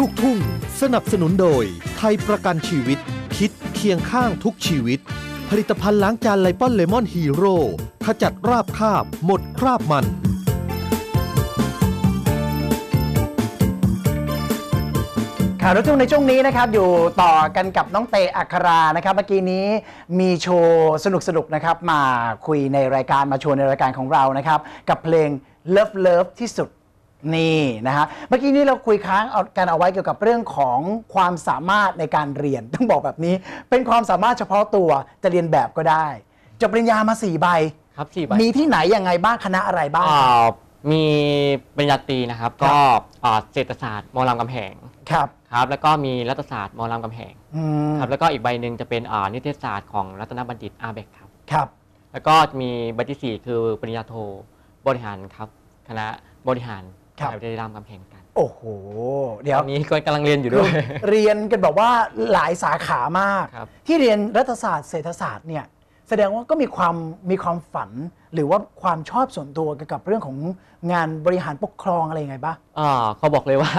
ลูกทุ่ง สนับสนุนโดย ไทยประกันชีวิต คิดเคียงข้างทุกชีวิต ผลิตภัณฑ์ล้างจานไลปอนเลมอนฮีโร่ขจัดราบคาบ หมดคราบมัน ข่าวรถทุ่งในช่วงนี้นะครับ อยู่ต่อกันกับน้องเตอัครานะครับ เมื่อกี้นี้มีโชว์สนุกๆนะครับ มาคุยในรายการมาโชว์ในรายการของเรานะครับ กับเพลง Love Love ที่สุด นี่นะฮะเมื่อกี้นี้เราคุยค้างเอากันเอาไว้เกี่ยวกับเรื่องของความสามารถในการเรียน ต้องบอกแบบนี้ เป็นความสามารถเฉพาะตัวจะเรียนแบบก็ได้จบปริญญามาสี่ใบ ครับสี่ใบมีที่ไหนยังไงบ้างคณะอะไรบ้าง อ่ามีปริญญาตรีนะครับ ก็อ่าเศรษฐศาสตร์มอรามกำแหงครับครับ แล้วก็มีรัฐศาสตร์มอรามกำแหงอืมครับแล้วก็อีกใบหนึ่งจะเป็นอ่านิเทศศาสตร์ของรัตนบัณฑิตอาเบกครับ ครับ แล้วก็มีใบที่สี่คือปริญญาโทบริหารครับ คณะบริหาร ครับมหาวิทยาลัยรามคำแหงกันโอ้โห เดี๋ยวตอนนี้ก็กำลังเรียนอยู่ด้วย เรียนกันแบบว่าหลายสาขามาก ครับ ที่เรียนรัฐศาสตร์เศรษฐศาสตร์เนี่ยแสดงว่าก็มีความมีความฝันหรือว่าความชอบส่วนตัวเกี่ยวกับเรื่องของงานบริหารปกครองอะไรยังไงบ้างอ่าเขาบอกเลยว่า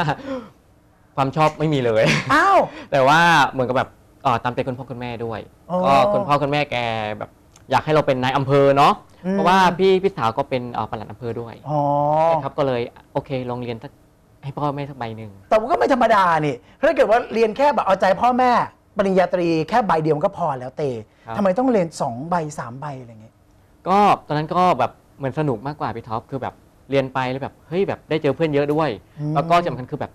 ความชอบไม่มีเลย อ้าว แต่ว่าเหมือนกับแบบอ่าตามใจคุณพ่อคุณแม่ด้วยอ๋อก็คุณพ่อคุณแม่แกแบบ อยากให้เราเป็นนายอำเภอเนาะอืม เพราะว่าพี่พี่สาวก็เป็นอ่าปลัดอำเภอด้วยอ๋อครับก็เลยโอเคลองเรียนสักให้พ่อแม่สักใบหนึ่ง แต่ว่าก็ไม่ธรรมดานี่ถ้าเกิดว่าเรียนแค่แบบเอาใจพ่อแม่ ปริญญาตรีแค่ใบเดียวมันก็พอแล้วเตทำไมต้องเรียนสองใบสามใบอะไรเงี้ย ก็ตอนนั้นก็แบบเหมือนสนุกมากกว่าพี่ท็อปคือแบบเรียนไปแล้วแบบเฮ้ยแบบได้เจอเพื่อนเยอะด้วย อืมแล้วก็สำคัญคือแบบ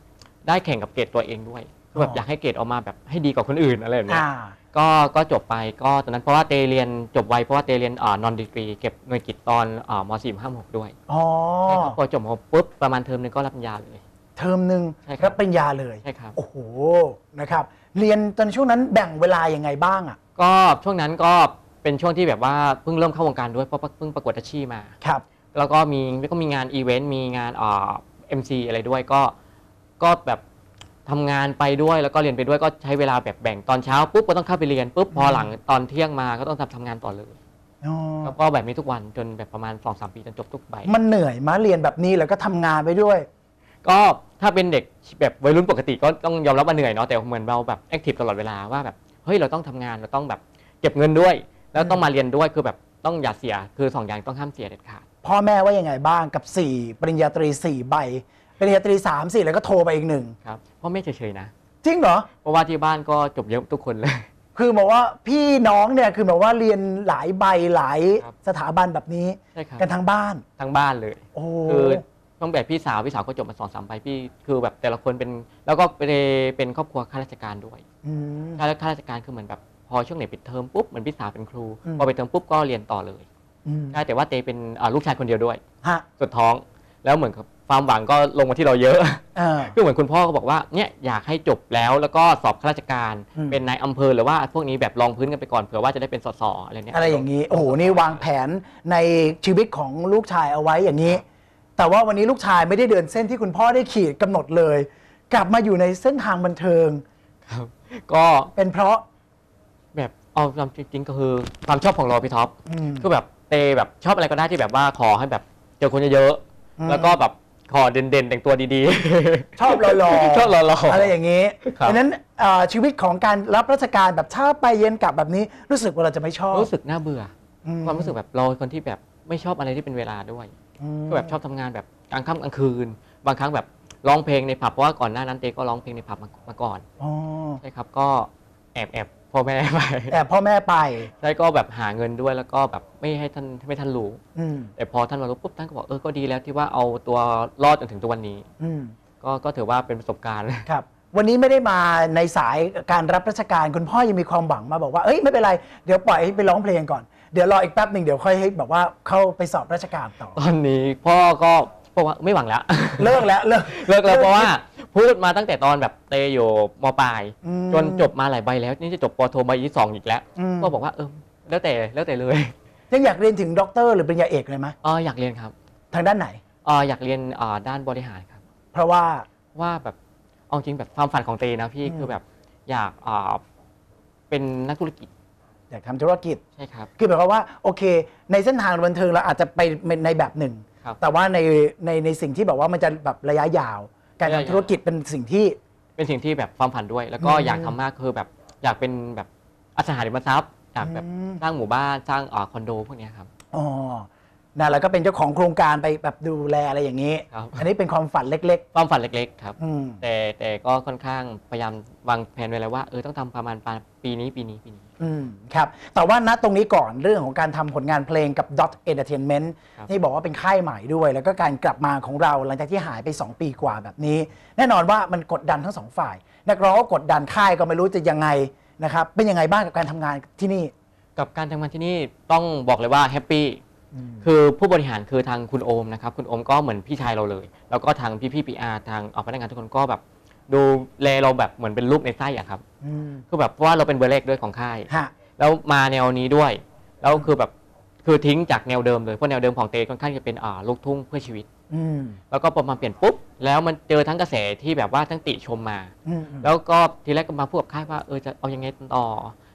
ได้แข่งกับเกรดตัวเองด้วยคือแบอ๋บออ อยากให้เกรดออกมาแบบให้ดีกว่าคนอื่นอะไรแบบเนี้ย อ่า ก็ก็จบไปก็ตอนนั้นเพราะว่าเตเรียนจบไวเพราะว่าเตเรียนอ่านอนดีกรีเก็บหน่วยกิจตอนอ่ามสี่ห้าหกด้วยอ๋อใช่ครับพอจบมาปุ๊บประมาณเทอมหนึงก็รับปริญญาเลย เทอมหนึ่งใช่ครับ รับปริญญาเลย ใช่ครับ โอ้โห นะครับ เรียนตอนช่วงนั้นแบ่งเวลายังไงบ้างอะ ก็ช่วงนั้นก็เป็นช่วงที่แบบว่าเพิ่งเริ่มเข้าวงการด้วยเพราะเพิ่งประกวดอาชีพมา ครับ แล้วก็มีก็มีงานอีเวนต์มีงานอ่าเอ็มซีอะไรด้วยก็ก็แบบ ทำงานไปด้วยแล้วก็เรียนไปด้วยก็ใช้เวลาแบบแบ่งตอนเช้าปุ๊บก็ต้องเข้าไปเรียนปุ๊บพอหลังตอนเที่ยงมาก็ต้องทำทำงานต่อเลยอ๋อแล้วก็แบบนี้ทุกวันจนแบบประมาณ2อสปีจนจบทุกใบ มันเหนื่อยมาเรียนแบบนี้แล้วก็ทำงานไปด้วย ก็ถ้าเป็นเด็กแบบวัยรุ่นปกติก็ต้องยอมรับว่าเหนื่อยเนาะแต่เหมือนเราแบบแอคทีฟตลอดเวลาว่าแบบเฮ้ยเราต้องทำงานเราต้องแบบเก็บเงินด้วย แล้วต้องมาเรียนด้วยคือแบบต้องอย่าเสียคือสองอย่างต้องห้ามเสียเด็ดขาด พ่อแม่ว่ายังไงบ้างกับ 4 ปริญญาตรี 4 ใบ ปริญญาตรี3 4แล้วก็โทรไปอีกหนึ่งครับพ่อแม่เฉยๆนะ จริงเหรอ เพราะว่าที่บ้านก็จบเยอะทุกคนเลย คือบอกว่าพี่น้องเนี่ยคือแบบว่าเรียนหลายใบหลายครับสถาบันแบบนี้ ใช่ครับ กันทั้งบ้าน ทั้งบ้านเลย โอ้คือต้องแบบพี่สาวพี่สาวก็จบมาสองสามใบพี่คือแบบแต่ละคนเป็นแล้วก็เป็นเป็นครอบครัวข้าราชการด้วยอืมข้าข้าราชการคือเหมือนแบบพอช่วงไหนปิดเทอมปุ๊บเหมือนพี่สาวเป็นครูอืม พอปิดเทอมปุ๊บก็เรียนต่อเลยอืมใช่แต่ว่าเตเป็นอ่าลูกชายคนเดียวด้วยฮะ สุดท้องแล้วเหมือนกับ ความหวังก็ลงมาที่เราเยอะเออคือเหมือนคุณพ่อก็บอกว่าเนี่ยอยากให้จบแล้วแล้วก็สอบข้าราชการอืม เป็นนายอำเภอหรือว่าพวกนี้แบบลองพื้นกันไปก่อนเผื่อว่าจะได้เป็นสสอะไรเนี่ยอะไรอย่างนี้ โอ้โห นี่วางแผนในชีวิตของลูกชายเอาไว้อย่างนี้ แต่ว่าวันนี้ลูกชายไม่ได้เดินเส้นที่คุณพ่อได้ขีดกำหนดเลย กลับมาอยู่ในเส้นทางบันเทิง ครับก็เป็นเพราะแบบเอาความจริงๆก็คือความชอบของเราพี่ท็อป อืม คือแบบเตแบบชอบอะไรก็ได้ที่แบบว่าขอให้แบบเจอคนเยอะอืม ๆแล้วก็แบบ ขอเด่นๆ แต่งตัวดีๆ ชอบหล่อๆชอบหล่อๆอะไรอย่างนี้ครับ ดังนั้นเอ่อชีวิตของการรับราชการแบบเช้าไปเย็นกลับแบบนี้รู้สึกว่าเราจะไม่ชอบรู้สึกน่าเบื่ออือความรู้สึกแบบเราเป็นคนที่แบบไม่ชอบอะไรที่เป็นเวลาด้วย มก็แบบชอบทำงานแบบกลางค่ำกลางคืน บางครั้งแบบร้องเพลงในผับเพราะว่าก่อนหน้านั้นเตก็ร้องเพลงในผับมามาก่อนอ๋อ ใช่ครับก็แอบแอบ พ่อแม่ไปแต่พ่อแม่ไปใช่ก็แบบหาเงินด้วยแล้วก็แบบไม่ให้ท่านไม่ท่านรู้ อืมแต่พอท่านมารู้ปุ๊บท่านก็บอกเออก็ดีแล้วที่ว่าเอาตัวรอดจนถึงตัววันนี้ อืมก็ก็ถือว่าเป็นประสบการณ์ ครับ วันนี้ไม่ได้มาในสายการรับราชการคุณพ่อยังมีความหวังมาบอกว่าเอ้ยไม่เป็นไรเดี๋ยวปล่อยให้ไปร้องเพลงก่อนเดี๋ยวรออีกแป๊บหนึ่งเดี๋ยวค่อยให้แบบว่าเข้าไปสอบราชการต่อ ตอนนี้พ่อก็บอกว่าไม่หวังแล้ว เลิกแล้วเลิก เลิกแล้วเพราะว่า พูดมาตั้งแต่ตอนแบบเตอยู่มปลาย อืม จนจบมาหลายใบแล้ว นี่จะจบปโทใบที่สองอีกแล้ว อืม ก็บอกว่าเออแล้วแต่แล้วแต่เลยยังอยากเรียนถึงด็อกเตอร์หรือปริญญาเอกเลยไหมเอออยากเรียนครับทางด้านไหน เอออยากเรียนเอ่อด้านบริหารครับ เพราะว่า ว่าแบบเอาจริงแบบความฝันของเตนะพี่อืม คือแบบอยากเอ่อเป็นนักธุรกิจอยากทำธุรกิจ ใช่ครับ คือหมายความว่าโอเค ในเส้นทางบันเทิงเราอาจจะไปในแบบหนึ่ง ครับแต่ว่าในในในสิ่งที่แบบว่ามันจะแบบระยะยาว การระยะยาวทำธุรกิจเป็นสิ่งที่ เป็นสิ่งที่แบบความฝันด้วย แล้วก็อืมอยากทำมากคือแบบอยากเป็นแบบอสังหาริมทรัพย์อยากแบบอืม สร้างหมู่บ้านสร้างเอ่อคอนโดพวกเนี้ยครับ อ๋อ นะแล้วก็เป็นเจ้าของโครงการไปแบบดูแลอะไรอย่างนี้ ครับ อันนี้เป็นความฝันเล็ก ความฝันเล็กๆครับ ๆ อืมแต่แต่ก็ค่อนข้างพยายามวางแผนไว้แล้วว่าเออต้องทำประมาณปีนี้ปีนี้ปีนี้ อืมครับ แต่ว่าณตรงนี้ก่อนเรื่องของการทำผลงานเพลงกับ Dot Entertainment ครับ ที่บอกว่าเป็นค่ายใหม่ด้วย แล้วก็การกลับมาของเราหลังจากที่หายไป 2 ปีกว่าแบบนี้ แน่นอนว่ามันกดดันทั้งสองฝ่าย นักร้องก็กดดันค่ายก็ไม่รู้จะยังไงนะครับเป็นยังไงบ้างกับการทำงานที่นี่ กับการทำงานที่นี่ต้องบอกเลยว่าแฮปปี้ คือผู้บริหารคือทางคุณโอมนะครับคุณโอมก็เหมือนพี่ชายเราเลย แล้วก็ทางพี่พี่พีอาร์ทางเอ่อพนักงานทุกคนก็แบบ ดูแลเราแบบเหมือนเป็นลูกในไส้อะครับอืมคือแบบเพราะว่าเราเป็นเบอร์เลกด้วยของค่าย ฮะ แล้วมาแนวนี้ด้วย แล้วคือแบบคือทิ้งจากแนวเดิมเลยเพราะแนวเดิมของเตค่อนข้างจะเป็นอ่าลูกทุ่งเพื่อชีวิต อืมแล้วก็พอมาเปลี่ยนปุ๊บแล้วมันเจอทั้งกระแสที่แบบว่าทั้งติชมมา อืมอืมแล้วก็ทีแรกก็มาพูดกับค่ายว่าเออจะเอายังไงต่อ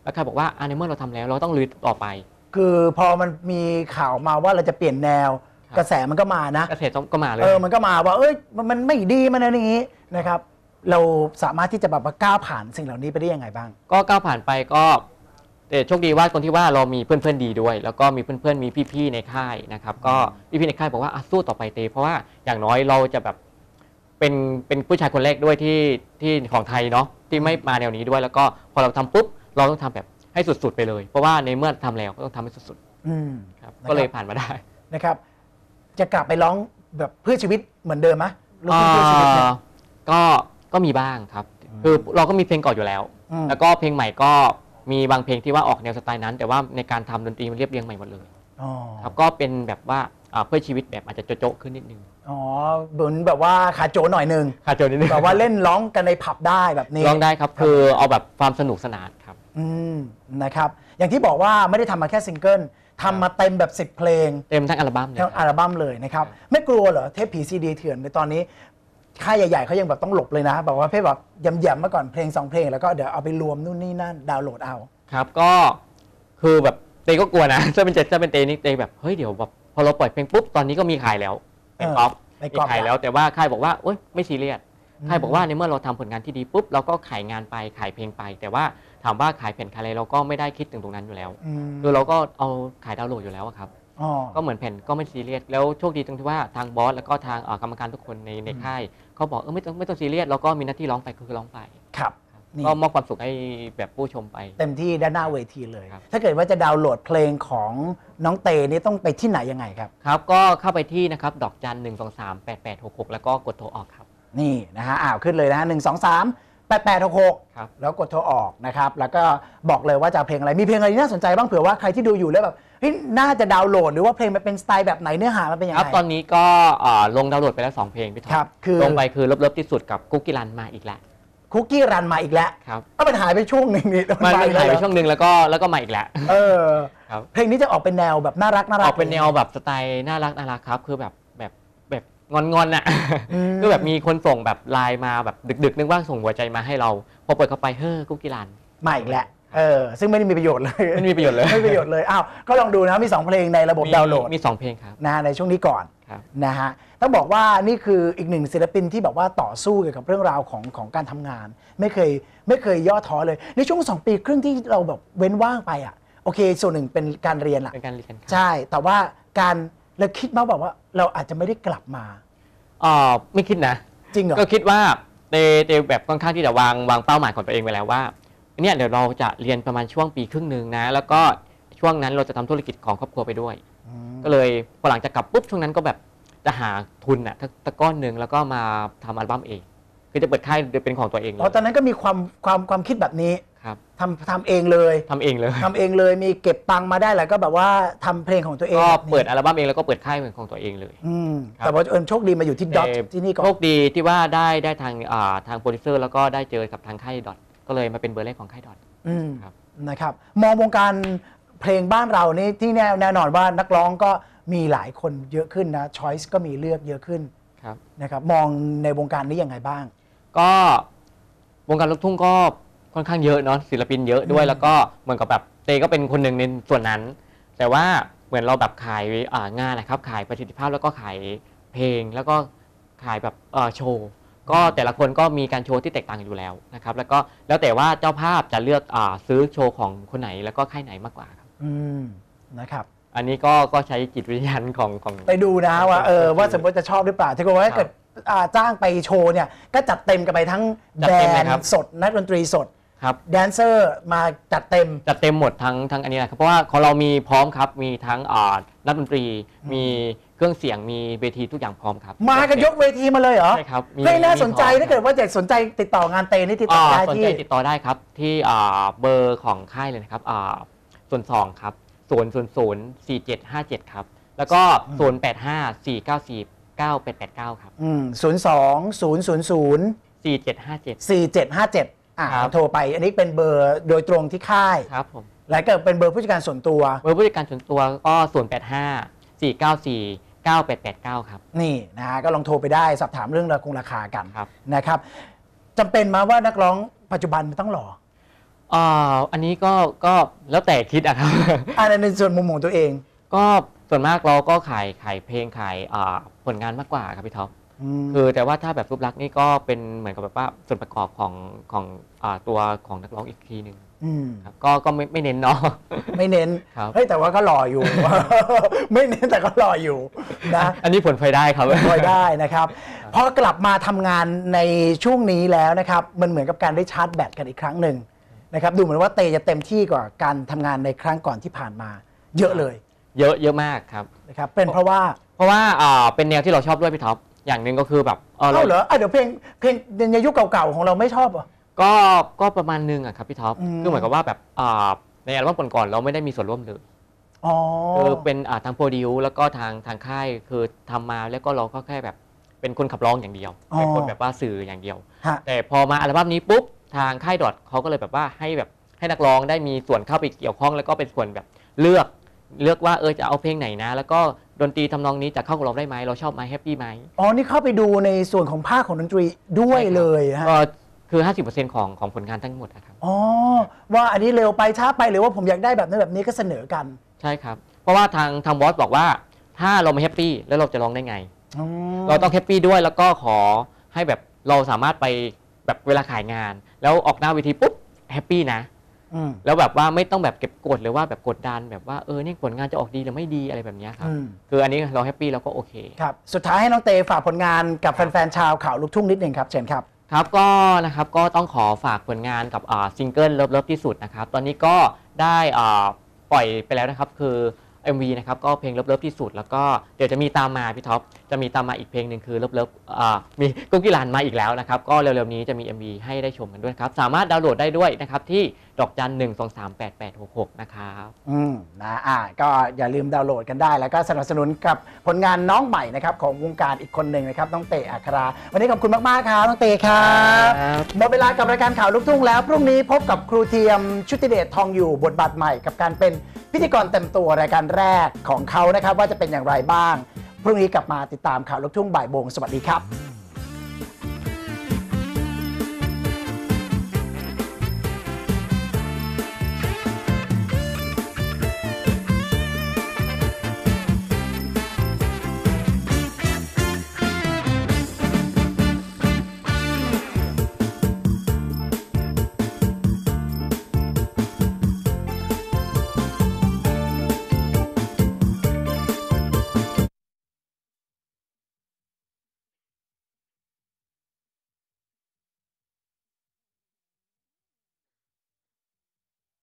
แล้วค่ายบอกว่าอ่าในเมื่อเราทำแล้ว เราต้องลุยต่อไป คือพอมันมีข่าวมาว่าเราจะเปลี่ยนแนว ครับ กระแสมันก็มานะ กระแสต้องก็มาเลย เออมันก็มาว่า เอ้ยมันมันไม่ดีมันอะไรอย่างนี้นะครับ เราสามารถที่จะแบบว่าก้าวผ่านสิ่งเหล่านี้ไปได้ยังไงบ้าง ก็ก้าวผ่านไปก็แต่โชคดีว่าตรงที่ว่าเรามีเพื่อนๆดีด้วย แล้วก็มีเพื่อนๆมีพี่ๆในค่ายนะครับ ก็พี่ๆในค่ายบอกว่าอะสู้ต่อไปเตเพราะว่าอย่างน้อยเราจะแบบเป็นเป็นผู้ชายคนแรกด้วยที่ที่ของไทยเนาะที่ไม่มาแนวนี้ด้วย แล้วก็พอเราทำปุ๊บเราต้องทำแบบ ให้สุด ๆ ไปเลย เพราะว่าในเมื่อทำแล้วก็ต้องทำให้สุดอืม ๆครับ นะครับ ก็เลยผ่านมาได้นะครับ จะกลับไปร้องแบบเพื่อชีวิตเหมือนเดิมไหมลูกทุ่งเพื่อชีวิตเนี่ย เอ่อก็ก็มีบ้างครับคือเราก็มีเพลงเก่อนอยู่แล้วอืมแล้วก็เพลงใหม่ก็มีบางเพลงที่ว่าออกแนวสไตล์นั้น แต่ว่าในการทำดนตรีมันเรียบเรียงใหม่หมดเลย อ๋อ ครับก็เป็นแบบว่า อ่าเพื่อชีวิตแบบอาจจะโจ๊ะๆขึ้นนิดนึงอ๋อเหมือนแบบว่าขาโจหน่อยหนึ่งค่ะโจนิดนึงแบบว่าเล่นร้องกันในผับได้แบบนี้ ร้องได้ครับ คือเอาแบบความสนุกสนานครับ อืมนะครับอย่างที่บอกว่าไม่ได้ทำมาแค่ซิงเกิลทำมาเต็มแบบ 10 เพลงเต็มทั้งอัลบั้มเลยทั้งคอัรับลบั้มเลยนะครับ ไม่กลัวเหรอเทปผีซีดีเถื่อนในตอนนี้ค่ายใหญ่ๆเขายังแบบต้องหลบเลยนะบอกว่าเพ่แบบยำๆมาก่อนเพลงสองเพลงแล้วก็เดี๋ยวเอาไปรวมนู่นนี่นั่นดาวน์โหลดเอา ครับก็คือแบบเตก็กลัวนะ ถ้าเป็นเจถ้าเป็นเตนี่เตแบบเฮ้ยเดี๋ยวแบบ พอเราปล่อยเพลงปุ๊บตอนนี้ก็มีขายแล้วเป็นเออก๊อฟเป็นมีก๊อปขายแล้ว แต่ว่าค่ายบอกว่าโอ๊ยไม่ซีเรียสอืมค่ายบอกว่าในเมื่อเราทำผลงานที่ดีปุ๊บเราก็ขายงานไปขายเพลงไป แต่ว่าถามว่าขายแผ่นขายอะไรเราก็ไม่ได้คิดถึงตรงนั้นอยู่แล้วอืมคือเราก็เอาขายดาวน์โหลดอยู่แล้วอะครับ อ๋อ ก็เหมือนแผ่นก็ไม่ซีเรียสแล้วโชคดีตรงที่ว่าทางบอสแล้วก็ทางเอ่อกรรมการทุกคนในในค่ายเขาบอกเออไม่ต้องไม่ต้องซีเรียสเราก็มีหน้าที่ร้องไปคือร้องไป ครับ นี่ ก็มอบความสุขให้แบบผู้ชมไป เต็มที่ด้านหน้าเวทีเลย ครับ ถ้าเกิดว่าจะดาวน์โหลดเพลงของน้องเตนี่ต้องไปที่ไหนยังไงครับ ครับก็เข้าไปที่นะครับดอกจันหนึ่งสองสามแปดแปดหกหกแล้วก็กดโทรออกครับ นี่นะฮะอ้าวขึ้นเลยนะฮะหนึ่งสองสามแปดแปดหกครับ แล้วกดโทรออกนะครับ แล้วก็บอกเลยว่าจะเอาเพลงอะไร มีเพลงอะไรที่น่าสนใจบ้างเผื่อว่าใครที่ดูอยู่แล้วแบบเฮ้ยน่าจะดาวน์โหลดหรือว่าเพลงมันเป็นสไตล์แบบไหนเนื้อหามันเป็นยังคไง รับตอนนี้ก็เอ่อลงดาวน์โหลดไปแล้ว2เพลงพี่ท็อปครับคือ ลงไปคือเลิฟๆที่สุดกับกุ๊กกิรันมาอีกแล้ว คุกกี้รันมาอีกแล้วครับ ก็มันหายไปช่วงหนึ่งนี่แล้วมันมาอีกหายไปแล้วช่วงหนึ่งแล้วก็แล้วก็มาอีกแล้ว เออครับ เพลงนี้จะออกเป็นแนวแบบน่ารักน่ารัอกอกเป็นแนวแบบสไตล์น่ารักน่ารักครับ คือแบบแบบแบบงอนๆน่ะอืมคือแบบมีคนส่งแบบไลน์มาแบบดึกๆ นึกว่าส่งหัวใจมาให้เรา พอเปิดเข้าไปเฮ้อกุ๊กกิรันมาอีกแล้วเออซึ่งไม่ได้มีประโยชน์เลยไม่มีประโยชน์เลยไม่มีประโยชน์เลยอ้าวก็ลองดูนะมี 2 เพลงในระบบมีดาวน์โหลดมีสองเพลงครับนะฮะในช่วงนี้ก่อนครับนะฮะ ต้องบอกว่านี่คืออีกหนึ่งศิลปินที่แบบว่าต่อสู้เกี่ยวกับเรื่องราวของของการทำงาน ไม่เคยไม่เคยย่อท้อเลย ในช่วง2ปีครึ่งที่เราแบบเว้นว่างไปอะโอเค ส่วนหนึ่งเป็นการเรียนละเป็นการเรียนครับใช่ แต่ว่าการเราคิดมาแบบว่าเราอาจจะไม่ได้กลับมาอ๋อไม่คิดนะ จริงเหรอ ก็คิดว่าเตเตแบบค่อนข้างที่จะวางวางเป้าหมายของตัวเองไว้แล้วว่าเนี่ยเดี๋ยวเราจะเรียนประมาณช่วงปีครึ่งหนึ่งนะ แล้วก็ช่วงนั้นเราจะทำธุรกิจของครอบครัวไปด้วยอืมก็เลยพอหลังจากกลับปุ๊บช่วงนั้นก็แบบ จะหาทุนอะทักตะก้อนหนึ่งแล้วก็มาทำอัลบั้มเอง คือจะเปิดค่ายเป็นของตัวเองเลอ๋อย ตอนนั้นก็มีความความความคิดแบบนี้ครับ ทำทำเองเลยทำเองเลย ทำเองเลยมีเก็บตังค์มาได้แล้วก็แบบว่าทำเพลงของตัวเองก็แบบนี้เปิดอัลบั้มเองแล้วก็เปิดค่ายเป็นของตัวเองเลย อืมครับ แต่ว่าเอิญโชคดีมาอยู่ที่ดอทแต่ที่นี่ก่อโชนคดีที่ว่าได้ได้ทางอ่าทางโปรดิวเซอร์แล้วก็ได้เจอกับทางค่ายดอทก็เลยมาเป็นเบอร์แรกของค่ายดอท อืมครับ นะครับมองวงการ เพลงบ้านเรานี่ที่แน่แน่นอนว่านักร้องก็มีหลายคนเยอะขึ้นนะช้อยส์ก็มีเลือกเยอะขึ้นครับ นะครับมองในวงการนี้ยังไงบ้าง ก็วงการลูกทุ่งก็ค่อนข้างเยอะเนาะศิลปินเยอะด้วยอืมแล้วก็เหมือนกับแบบเตก็เป็นคนหนึ่งในส่วนนั้น แต่ว่าเหมือนเราแบบขายอ่างานนะครับ ขายประสิทธิภาพแล้วก็ขายเพลงแล้วก็ขายแบบเอ่อโชว์ ก็แต่ละคนก็มีการโชว์ที่แตกต่างอยู่แล้วนะครับ แล้วก็แล้วแต่ว่าเจ้าภาพจะเลือกอาซื้อโชว์ของคนไหนแล้วก็ค่ายไหนมากกว่าครับ อืมนะครับ อันนี้ก็ก็ใช้จิตวิญญาณของของ ไปดูนะว่าเออครับว่าสมมติจะชอบหรือเปล่าถ้าเกิดว่าครับเกิดอ่าจ้างไปโชว์เนี่ย ก็จัดเต็มกันไปทั้งจัแบดรเต็มเลยนครับ ด์สด นักดนตรีสด ครับ แดนเซอร์มาจัดเต็มจัดเต็มหมดทั้งทั้งอันนี้นะครับเพราะว่าของเรามีพร้อมครับมีทั้งอ่านักดนตรี มีเครื่องเสียงมีเวทีทุกอย่างพร้อมครับ มากันยกเวทีมาเลยเหรอใช่ครับมีเฮ้ยน่าสนใจมีพร้อม ถ้าเกิดว่าอยากสนใจติดต่องานเตนี่ติดต่ออ่าได้สนที่ ใจติดต่อได้ครับที่อ่าเบอร์ของค่ายเลยนะครับอ่า ส่วนสองครับศูนย์ศูนย์ศูนย์สี่เจ็ดห้าเจ็ดครับ แล้วก็ศูนย์แปดห้าสี่เก้าสี่เก้าแปดแปดเก้าครับอืมศูนย์สองศูนย์ศูนย์ศูนย์สี่เจ็ดห้าเจ็ดสี่เจ็ดห้าเจ็ดอ่าครับ โทรไป อันนี้เป็นเบอร์โดยตรงที่ค่าย ครับผมแล้วก็เป็นเบอร์ผู้จัดการส่วนตัว เบอร์ผู้จัดการส่วนตัวก็ศูนย์แปดห้าสี่เก้าสี่เก้าแปดแปดเก้าครับ นี่นะฮะก็ลองโทรไปได้สอบถามเรื่องราคงราคากันครับ นะครับจำเป็นมาว่านักร้องปัจจุบันมันต้องหล่อ อ่าอันนี้ก็ก็แล้วแต่คิดอะครับ อันนั้นในส่วนมุมของตัวเอง ก็ส่วนมากเราก็ขายขายเพลงขายอ่าผลงานมากกว่าครับพี่ท็อปมคือแต่ว่าถ้าแบบรูปลักษณ์นี่ก็เป็นเหมือนกับแบบว่าส่วนประกอบของของอ่าตัวของนักร้องอีกทีหนึ่งมครับก็ก็ไม่ไม่เน้นเนาะไม่เน้นครับเฮ้ยแต่ว่าก็หล่ออยู่ ไม่เน้นแต่ก็หล่ออยู่นะอันนี้ผลพลอยได้ครับพอยได้นะครับพอกลับมาทำงานในช่วงนี้แล้วนะครับมันเหมือนกับการได้ชาร์จแบตกันอีกครั้งหนึ่ง นะครับดูเหมือนว่าเตจะเต็มที่กว่าการทำงานในครั้งก่อนที่ผ่านมา เยอะเลยเยอะเยอะมากครับ นะครับเป็นเพราะว่าเพราะว่าอ่าเป็นแนวที่เราชอบด้วยพี่ท็อปอย่างหนึ่งก็คือแบบเออเราเอ้าเหรออะเดี๋ยวเพลงเพลงในยุคเก่าๆของเราไม่ชอบเหรอ ก็ก็ประมาณหนึงอะครับพี่ท็อปอืม คือเหมือนกับว่าแบบอ่าในอัลบั้มก่อนๆเราไม่ได้มีส่วนร่วมเลยอ๋อ คือเป็นอ่าทางโปรดิวแล้วก็ทางทางค่ายคือทำมาแล้วก็เราก็แค่แบบเป็นคนขับร้องอย่างเดียวเป็นคนแบบว่าสื่ออย่างเดียว ฮะแต่พอมาอัลบั้มนี้ปุ๊บ ทางค่ายดอทเขาก็เลยแบบว่าให้แบบให้นักร้องได้มีส่วนเข้าไปเกี่ยวข้อง แล้วก็เป็นส่วนแบบเลือกเลือกว่าเออจะเอาเพลงไหนนะ แล้วก็ดนตรีทำนองนี้จะเข้ากับเราได้ไหมเราชอบไหมแฮปปี้ไหมอ๋อ นี่เข้าไปดูในส่วนของภาคของดนตรีด้วยใช่ครับเลยนะฮะ ก็คือ 50%ของของผลงานทั้งหมดนะครับ อ๋อ ว่าอันนี้เร็วไปช้าไปหรือว่าผมอยากได้แบบนั้นแบบนี้ก็เสนอกันใช่ครับ เพราะว่าทางทางบอสบอกว่าถ้าเราไม่แฮปปี้แล้วเราจะร้องได้ไงอืมเราต้องแฮปปี้ด้วยแล้วก็ขอให้แบบเราสามารถไปแบบเวลาขายงาน แล้วออกหน้าเวทีปุ๊บแฮปปี้นะอืมแล้วแบบว่าไม่ต้องแบบเก็บกดหรือว่าแบบกดดันแบบว่าเออนี่ผลงานจะออกดีหรือไม่ดีอะไรแบบเนี้ยครับ อืมคืออันนี้เราแฮปปี้เราก็โอเค ครับ สุดท้ายให้น้องเตฝากผลงานกับแฟนๆชาวข่าวลูกทุ่งนิดหนึ่งครับเชิญครับ ครับก็นะครับก็ต้องขอฝากผลงานกับอ่าซิงเกิลเลิฟเลิฟที่สุดนะครับ ตอนนี้ก็ได้อ่าปล่อยไปแล้วนะครับ คือ MV นะครับก็เพลงเลิฟเลิฟที่สุด แล้วก็เดี๋ยวจะมีตามมาพี่ท็อปจะมีตามมาอีกเพลงหนึ่งคือเลิฟเลิฟมีกุ๊กกี้ลานมาอีกแล้วนะครับก็เร็วๆนี้จะมี MV ให้ได้ชมกันด้วยครับสามารถดาวน์โหลดได้ด้วยนะครับที่ ดอกจันหนึ่งสองสามแปดแปดหกหกนะครับอืมนะอ่าก็อย่าลืมดาวน์โหลดกันได้ แล้วก็สนับสนุนกับผลงานน้องใหม่นะครับของวงการอีกคนหนึ่งนะครับน้องเตอัครา วันนี้ขอบคุณมากๆครับน้องเตครับครับหมดเวลากับรายการข่าวลูกทุ่งแล้ว พรุ่งนี้พบกับครูเทียมชุติเดชทองอยู่บทบาทใหม่ กับการเป็นพิธีกรเต็มตัวรายการแรกของเขานะครับว่าจะเป็นอย่างไรบ้าง พรุ่งนี้กลับมาติดตามข่าวลูกทุ่งบ่ายโมงสวัสดีครับ